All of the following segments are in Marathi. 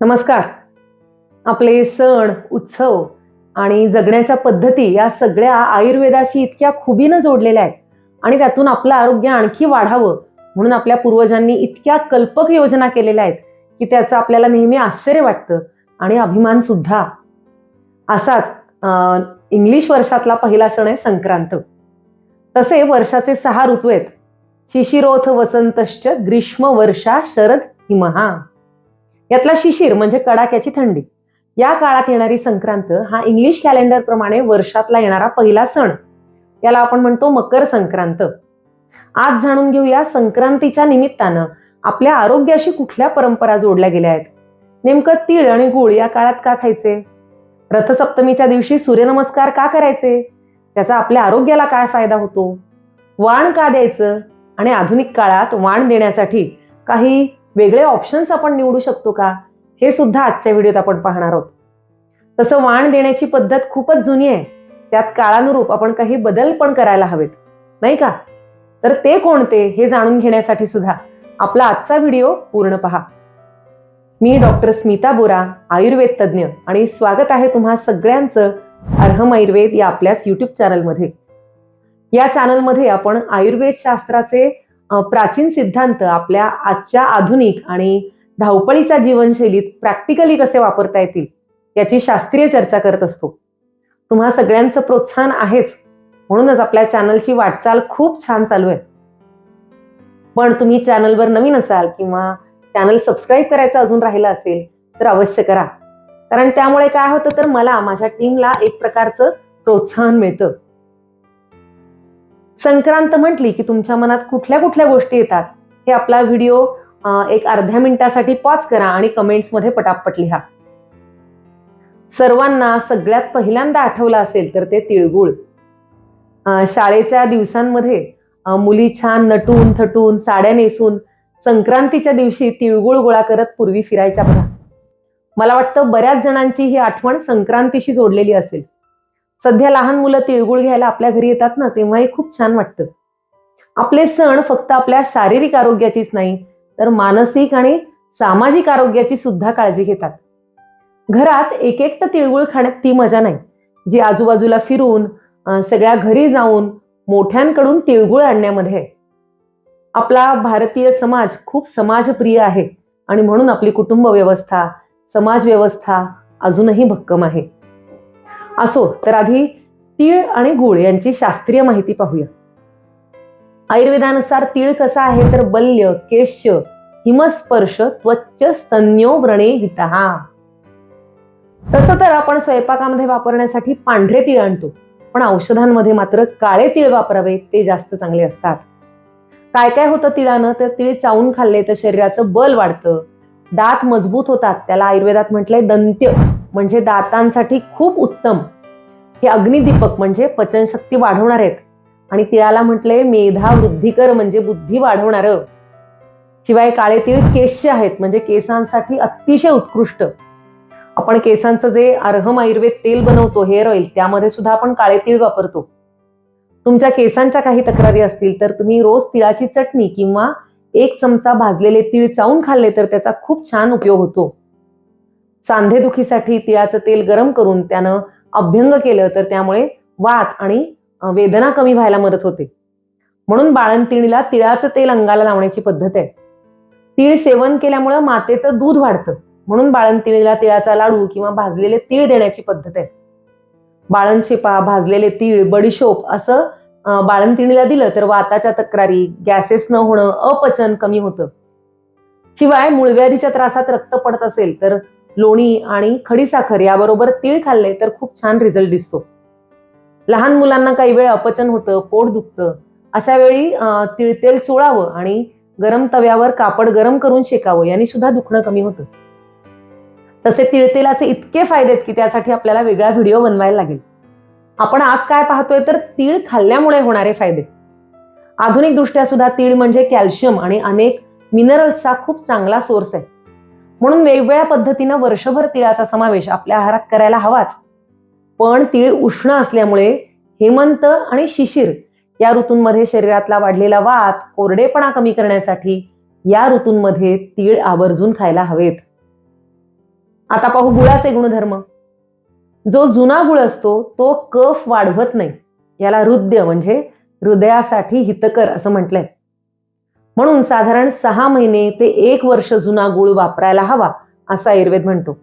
नमस्कार. आपले सण उत्सव आणि जगण्याच्या पद्धती या सगळ्या आयुर्वेदाशी इतक्या खुबीनं जोडलेल्या आहेत आणि त्यातून आपलं आरोग्य आणखी वाढावं म्हणून आपल्या पूर्वजांनी इतक्या कल्पक योजना केलेल्या आहेत की त्याचं आपल्याला नेहमी आश्चर्य वाटतं आणि अभिमान सुद्धा. असाच अं, इंग्लिश वर्षातला पहिला सण आहे संक्रांत. तसे वर्षाचे सहा ऋतू आहेत. शिशिरोथ वसंतश्च ग्रीष्म वर्षा शरद हिमहा. यातला शिशिर म्हणजे कडाक्याची थंडी. या काळात येणारी संक्रांत हा इंग्लिश कॅलेंडर प्रमाणे वर्षातला येणारा पहिला सण. याला आपण म्हणतो मकर संक्रांत. आज जाणून घेऊया संक्रांतीच्या निमित्तानं आपल्या आरोग्याशी कुठल्या परंपरा जोडल्या गेल्या आहेत. नेमकं तीळ आणि गुळ या काळात का खायचे? रथसप्तमीच्या दिवशी सूर्यनमस्कार का करायचे? त्याचा आपल्या आरोग्याला काय फायदा होतो? वाण का द्यायचं? आणि आधुनिक काळात वाण देण्यासाठी काही वेगळे ऑप्शन्स आपण निवडू शकतो का? हे सुद्धा आजच्या व्हिडिओत आपण पाहणार आहोत. तसं वाण देण्याची पद्धत खूपच जुनी आहे. त्यात काळानुरूप आपण काही बदल पण करायला हवेत. नाही का? तर ते कोणते हे जाणून घेण्यासाठी सुद्धा आपला आजचा व्हिडिओ पूर्ण पहा. मी डॉक्टर स्मिता बोरा आयुर्वेद तज्ज्ञ आणि स्वागत आहे तुम्हा सगळ्यांचं अर्हम आयुर्वेद या आपल्याच युट्यूब चॅनलमध्ये या चॅनलमध्ये आपण आयुर्वेद शास्त्राचे प्राचीन सिद्धांत आपल्या आजच्या आधुनिक आणि धावपळीच्या जीवनशैलीत प्रॅक्टिकली कसे वापरता येतील याची शास्त्रीय चर्चा करत असतो. तुम्हा सगळ्यांचं प्रोत्साहन आहेच. म्हणूनच आपल्या चॅनलची वाटचाल खूप छान चालू आहे. पण तुम्ही चॅनलवर नवीन असाल किंवा चॅनल सबस्क्राईब करायचं अजून राहिलं असेल तर अवश्य करा. कारण त्यामुळे काय होतं तर मला माझ्या टीमला एक प्रकारचं प्रोत्साहन मिळतं. संक्रांत म्हटली की तुमच्या मनात कुठल्या कुठल्या गोष्टी येतात हे आपला व्हिडिओ एक अर्ध्या मिनिटासाठी पॉज करा आणि कमेंट्समध्ये पटापट लिहा. सर्वांना सगळ्यात पहिल्यांदा आठवलं असेल तर ते तिळगुळ. शाळेच्या दिवसांमध्ये मुली छान नटून थटून साड्या नेसून संक्रांतीच्या दिवशी तिळगुळ गोळा करत पूर्वी फिरायच्या बघा. मला वाटतं बऱ्याच जणांची ही आठवण संक्रांतीशी जोडलेली असेल. सध्या लहान मुलं तिळगुळ घ्यायला आपल्या घरी येतात ना तेव्हाही खूप छान वाटतं. आपले सण फक्त आपल्या शारीरिक आरोग्याचीच नाही तर मानसिक आणि सामाजिक आरोग्याची सुद्धा काळजी घेतात. घरात एक एक तर तिळगुळ खाण्यात ती मजा नाही. जी आजूबाजूला फिरून सगळ्या घरी जाऊन मोठ्यांकडून तिळगुळ आणण्यामध्ये आहे. आपला भारतीय समाज खूप समाजप्रिय आहे आणि म्हणून आपली कुटुंब व्यवस्था समाज व्यवस्था अजूनही भक्कम आहे. असो तर आधी तीळ आणि गुळ यांची शास्त्रीय माहिती पाहूया. आयुर्वेदानुसार तीळ कसा आहे तर बल्य केश्य हिमस्पर्श त्वच्च स्तन्यो व्रणे हितहा. तसं तर आपण स्वयंपाकामध्ये वापरण्यासाठी पांढरे तीळ आणतो पण औषधांमध्ये मात्र काळे तीळ वापरावे ते जास्त चांगले असतात. काय काय होतं तिळानं? तर तीळ चावून खाल्ले तर शरीराचं बल वाढतं. दात मजबूत होतात त्याला आयुर्वेदात म्हटलंय दंत्य. म्हणजे दातांसाठी खूप उत्तम. हे अग्निदीपक म्हणजे पचनशक्ती वाढवणार आहेत. आणि तिळाला म्हटले मेधा वृद्धिकर म्हणजे बुद्धी वाढवणार. शिवाय काळे तीळ केश्य आहेत म्हणजे केसांसाठी अतिशय उत्कृष्ट. आपण केसांचं जे अर्हम आयुर्वेद तेल बनवतो हेअर ऑइल त्यामध्ये सुद्धा आपण काळे तीळ वापरतो. तुमच्या केसांच्या काही तक्रारी असतील तर तुम्ही रोज तिळाची चटणी किंवा एक चमचा भाजलेले तीळ चावून खाल्ले तर त्याचा खूप छान उपयोग होतो. सांधेदुखीसाठी तिळाचं तेल गरम करून त्यानं अभ्यंग केलं तर त्यामुळे वात आणि वेदना कमी व्हायला मदत होते. म्हणून बाळंतिणीला तिळाचं तेल अंगाला लावण्याची पद्धत आहे. तीळ सेवन केल्यामुळं मातेचं दूध वाढतं. म्हणून बाळंतिणीला तिळाचा लाडू किंवा भाजलेले तीळ देण्याची पद्धत आहे. बाळंतशिपा भाजलेले तीळ बडीशोप असं बाळंतिणीला दिलं तर वाताच्या तक्रारी गॅसेस न होणं अपचन कमी होतं. शिवाय मुळव्याधीच्या त्रासात रक्त पडत असेल तर लोणी आणि खडीसाखर याबरोबर तीळ खाल्ले तर खूप छान रिझल्ट दिसतो. लहान मुलांना काही वेळ अपचन होतं पोट दुखतं. अशा वेळी अं, तिळतेल चोळावं आणि गरम तव्यावर कापड गरम करून शेकावं याने सुद्धा दुखणं कमी होतं. तसे तिळतेलाचे इतके फायदे आहेत की त्यासाठी आपल्याला वेगळा व्हिडिओ बनवायला लागेल. आपण आज काय पाहतोय तर तीळ खाल्ल्यामुळे होणारे फायदे. आधुनिक दृष्ट्या सुद्धा तीळ म्हणजे कॅल्शियम आणि अनेक मिनरल्सचा खूप चांगला सोर्स आहे. म्हणून वेगवेगळ्या पद्धतीनं वर्षभर तिळाचा समावेश आपल्या आहारात करायला हवाच. पण तीळ उष्ण असल्यामुळे हेमंत आणि शिशिर या ऋतूंमध्ये शरीरातला वाढलेला वात कोरडेपणा कमी करण्यासाठी या ऋतूंमध्ये तीळ आवर्जून खायला हवेत. आता पाहू गुळाचे गुणधर्म. जो जुना गुळ असतो तो कफ वाढवत नाही. याला हृदय म्हणजे हृदयासाठी हितकर असं म्हटलंय. म्हणून साधारण सहा महिने ते एक वर्ष जुना गुळ वापरायला हवा असा आयुर्वेद म्हणतो.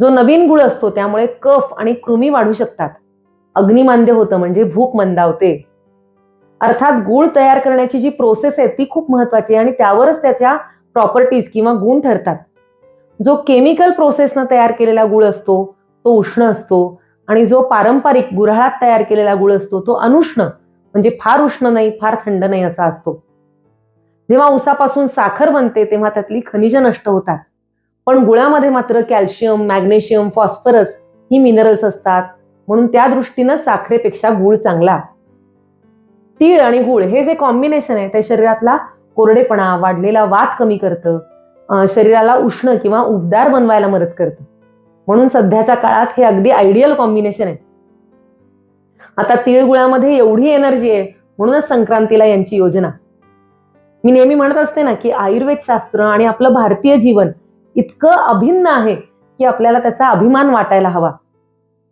जो नवीन गुळ असतो त्यामुळे कफ आणि कृमी वाढू शकतात. अग्निमांद्य होतं म्हणजे भूक मंदावते. अर्थात गुळ तयार करण्याची जी प्रोसेस आहे ती खूप महत्वाची आहे आणि त्यावरच त्याच्या प्रॉपर्टीज किंवा गुण ठरतात. जो केमिकल प्रोसेसनं तयार केलेला गुळ असतो तो उष्ण असतो आणि जो पारंपरिक गुऱ्हाळात तयार केलेला गुळ असतो तो अनुष्ण म्हणजे फार उष्ण नाही फार थंड नाही असा असतो. जेव्हा उसापासून साखर बनते तेव्हा त्यातली खनिज नष्ट होतात. पण गुळामध्ये मात्र कॅल्शियम मॅग्नेशियम फॉस्फरस ही मिनरल्स असतात. म्हणून त्या दृष्टीनं साखरेपेक्षा गुळ चांगला. तीळ आणि गुळ हे जे कॉम्बिनेशन आहे ते शरीरातला कोरडेपणा वाढलेला वात कमी करतं. शरीराला उष्ण किंवा उबदार बनवायला मदत करतं. म्हणून सध्याच्या काळात हे अगदी आयडियल कॉम्बिनेशन आहे. आता तिळगुळामध्ये एवढी एनर्जी आहे म्हणूनच संक्रांतीला यांची योजना. मी नेहमी म्हणत असते ना की आयुर्वेद शास्त्र आणि आपलं भारतीय जीवन इतकं अभिन्न आहे की आपल्याला त्याचा अभिमान वाटायला हवा.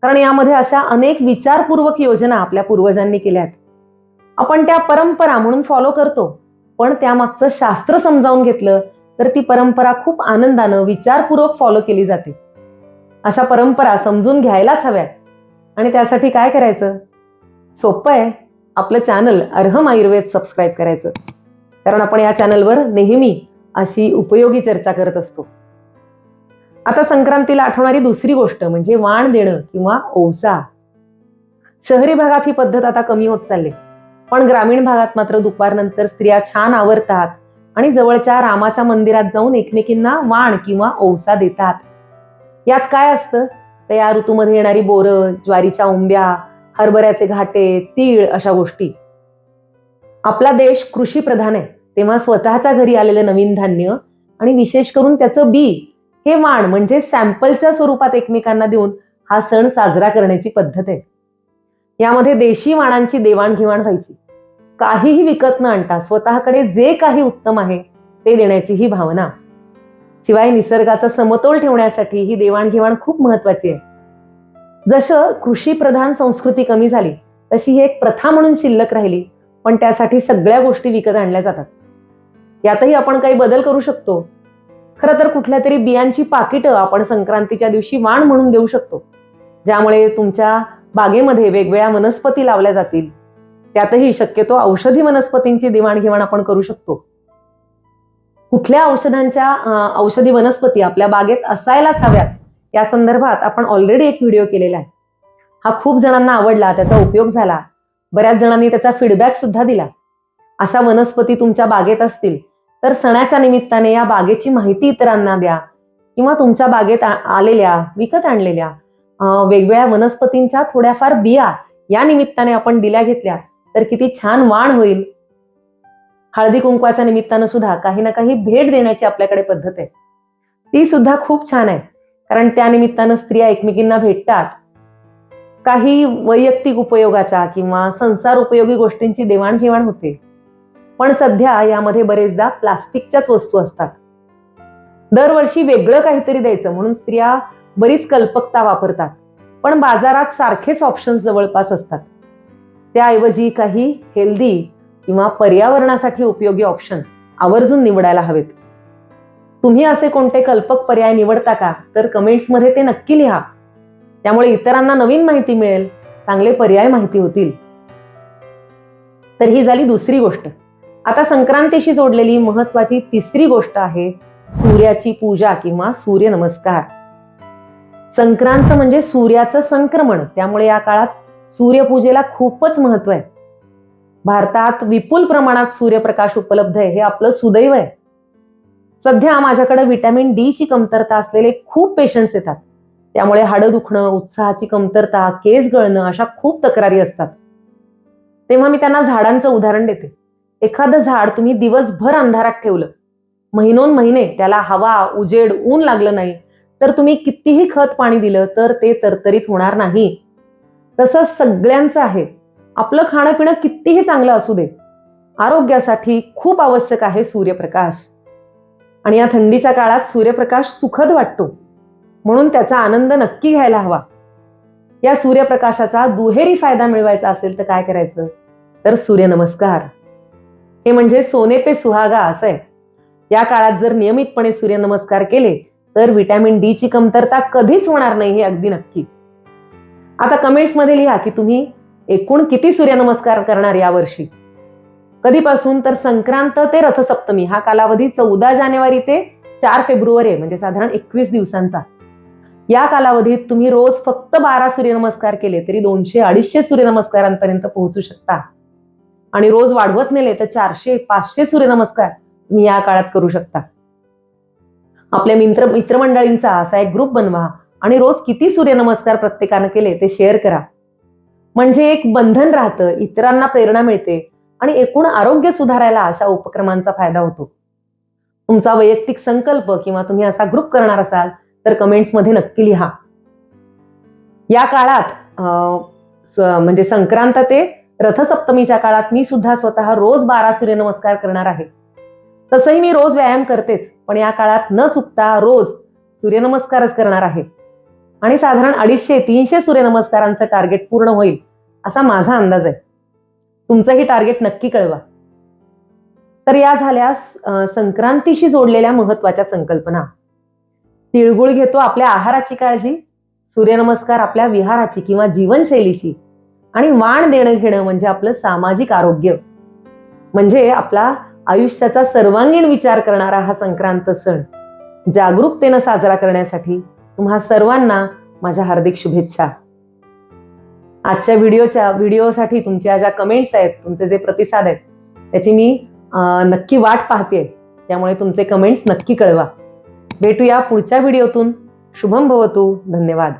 कारण यामध्ये अशा अनेक विचारपूर्वक योजना आपल्या पूर्वजांनी केल्या आहेत. आपण त्या परंपरा म्हणून फॉलो करतो पण त्यामागचं शास्त्र समजावून घेतलं तर ती परंपरा खूप आनंदानं विचारपूर्वक फॉलो केली जाते. अशा परंपरा समजून घ्यायलाच हव्यात. आणि त्यासाठी काय करायचं? सोपं आहे. आपलं चॅनल अर्हम आयुर्वेद सबस्क्राईब करायचं. कारण आपण या चॅनलवर नेहमी अशी उपयोगी चर्चा करत असतो. आता संक्रांतीला आठवणारी दुसरी गोष्ट म्हणजे वाण देणं किंवा ओसा शहरी भागात ही पद्धत आता कमी होत चालली. पण ग्रामीण भागात मात्र दुपारनंतर स्त्रिया छान आवरतात आणि जवळच्या रामाच्या मंदिरात जाऊन एकमेकींना वाण किंवा ओसा देतात. यात काय असतं? तर या ऋतूमध्ये येणारी बोरं ज्वारीच्या उंब्या हरभऱ्याचे घाटे तीळ अशा गोष्टी. आपला देश कृषी प्रधान आहे. तेव्हा स्वतःच्या घरी आलेलं नवीन धान्य आणि विशेष करून त्याचं बी हे वाण म्हणजे सॅम्पलच्या स्वरूपात एकमेकांना देऊन हा सण साजरा करण्याची पद्धत आहे. यामध्ये देशी वाणांची देवाणघेवाण व्हायची. काहीही विकत न आणता स्वतःकडे जे काही उत्तम आहे ते देण्याची ही भावना. शिवाय निसर्गाचा समतोल ठेवण्यासाठी ही देवाणघेवाण खूप महत्वाची आहे. जसं कृषी प्रधान संस्कृती कमी झाली तशी ही एक प्रथा म्हणून शिल्लक राहिली पण त्यासाठी सगळ्या गोष्टी विकत आणल्या जातात. यातही आपण काही बदल करू शकतो. खरं तर कुठल्या तरी बियांची पाकिटं आपण संक्रांतीच्या दिवशी वाण म्हणून देऊ शकतो. ज्यामुळे तुमच्या बागेमध्ये वेगवेगळ्या वनस्पती लावल्या जातील. त्यातही शक्यतो औषधी वनस्पतींची देवाणघेवाण आपण करू शकतो. कुठल्या औषधांच्या औषधी वनस्पती आपल्या बागेत असायलाच हव्यात या संदर्भात आपण ऑलरेडी एक व्हिडिओ केलेला आहे. हा खूप जणांना आवडला त्याचा उपयोग झाला. बऱ्याच जणांनी त्याचा फीडबॅक सुद्धा दिला. अशा वनस्पती तुमच्या बागेत असतील तर सणाच्या निमित्ताने या बागेची माहिती इतरांना द्या किंवा तुमच्या बागेत आलेल्या विकत आणलेल्या वेगवेगळ्या वनस्पतींच्या थोड्याफार बिया या निमित्ताने आपण दिल्या घेतल्या तर किती छान वाण होईल. हळदी कुंकवाच्या निमित्तानं सुद्धा काही ना काही भेट देण्याची आपल्याकडे पद्धत आहे. ती सुद्धा खूप छान आहे कारण त्या निमित्तानं स्त्रिया एकमेकींना भेटतात. काही वैयक्तिक उपयोगाच्या किंवा संसार उपयोगी गोष्टींची देवाणघेवाण होते. पण सध्या यामध्ये बरेचदा प्लास्टिकच्याच वस्तू असतात. दरवर्षी वेगळं काहीतरी द्यायचं म्हणून स्त्रिया बरीच कल्पकता वापरतात पण बाजारात सारखेच ऑप्शन्स जवळपास असतात. त्याऐवजी काही हेल्दी किंवा पर्यावरणासाठी उपयोगी ऑप्शन आवर्जून निवडायला हवेत. तुम्ही असे कोणते कल्पक पर्याय निवडता का? तर कमेंट्समध्ये ते नक्की लिहा. त्यामुळे इतरांना नवीन माहिती मिळेल चांगले पर्याय माहिती होतील. तर ही झाली दुसरी गोष्ट. आता संक्रांतीशी जोडलेली महत्वाची तिसरी गोष्ट आहे सूर्याची पूजा किंवा सूर्यनमस्कार. संक्रांत म्हणजे सूर्याचं संक्रमण. त्यामुळे या काळात सूर्यपूजेला खूपच महत्त्व आहे. भारतात विपुल प्रमाणात सूर्यप्रकाश उपलब्ध आहे हे आपलं सुदैव आहे. सध्या माझ्याकडे व्हिटॅमिन डी ची कमतरता असलेले खूप पेशंट्स येतात. त्यामुळे हाडं दुखणं उत्साहाची कमतरता केस गळणं अशा खूप तक्रारी असतात. तेव्हा मी त्यांना झाडांचं उदाहरण देते. एखादं झाड तुम्ही दिवसभर अंधारात ठेवलं महिनोन महिने त्याला हवा उजेड ऊन लागलं नाही तर तुम्ही कितीही खत पाणी दिलं तर ते तरतरीत होणार नाही. तसंच सगळ्यांचं आहे. आपलं खाणं पिणं कितीही चांगलं असू दे. आरोग्यासाठी खूप आवश्यक आहे सूर्यप्रकाश. आणि या थंडीच्या काळात सूर्यप्रकाश सुखद वाटतो. म्हणून त्याचा आनंद नक्की घ्यायला हवा. या सूर्यप्रकाशाचा दुहेरी फायदा मिळवायचा असेल तर काय करायचं? तर सूर्यनमस्कार. हे म्हणजे सोने पे सुहागा असं आहे. या काळात जर नियमितपणे सूर्यनमस्कार केले तर व्हिटॅमिन डी ची कमतरता कधीच होणार नाही हे अगदी नक्की. आता कमेंट्समध्ये लिहा की तुम्ही एकूण किती सूर्यनमस्कार करणार यावर्षी कधीपासून? तर संक्रांत ते रथसप्तमी. हा कालावधी चौदा जानेवारी ते चार फेब्रुवारी आहे, म्हणजे साधारण एकवीस दिवसांचा. या कालावधीत तुम्ही रोज फक्त बारा सूर्यनमस्कार केले तरी दोनशे अडीचशे सूर्यनमस्कारांपर्यंत पोहोचू शकता. आणि रोज वाढवत नेले तर चारशे पाचशे सूर्यनमस्कार तुम्ही या काळात करू शकता. आपल्या मित्र मित्रमंडळींचा असा एक ग्रुप बनवा आणि रोज किती सूर्यनमस्कार प्रत्येकानं केले ते शेअर करा. म्हणजे एक बंधन राहतं इतरांना प्रेरणा मिळते आणि एकूण आरोग्य सुधारायला अशा उपक्रमांचा फायदा होतो. तुमचा वैयक्तिक संकल्प किंवा तुम्ही असा ग्रुप करणार असाल तर कमेंट्समध्ये नक्की लिहा. या काळात अं, म्हणजे संक्रांत ते रथसप्तमीच्या काळात मी सुद्धा स्वतः रोज बारा सूर्यनमस्कार करणार आहे. तसंही मी रोज व्यायाम करतेच पण या काळात न चुकता रोज सूर्यनमस्कारच करणार आहे. आणि साधारण अडीचशे तीनशे सूर्यनमस्कारांचं टार्गेट पूर्ण होईल असा माझा अंदाज आहे. तुमचंही टार्गेट नक्की कळवा. तर या झाल्या संक्रांतीशी जोडलेल्या महत्त्वाच्या संकल्पना. तिळगुळ घेतो आपल्या आहाराची काळजी सूर्यनमस्कार आपल्या विहाराची किंवा जीवनशैलीची. आणि वाण देणं घेणं म्हणजे आपलं सामाजिक आरोग्य. म्हणजे आपला आयुष्याचा सर्वांगीण विचार करणारा हा संक्रांत सण. जागरूकतेनं साजरा करण्यासाठी तुम्हा सर्वांना माझ्या हार्दिक शुभेच्छा. आजच्या व्हिडिओच्या व्हिडिओसाठी तुमच्या ज्या कमेंट्स आहेत तुमचे जे प्रतिसाद आहेत त्याची मी नक्की वाट पाहते त्यामुळे तुमचे कमेंट्स नक्की कळवा. भेटूया पुढच्या व्हिडिओतून. शुभम भवतू. धन्यवाद.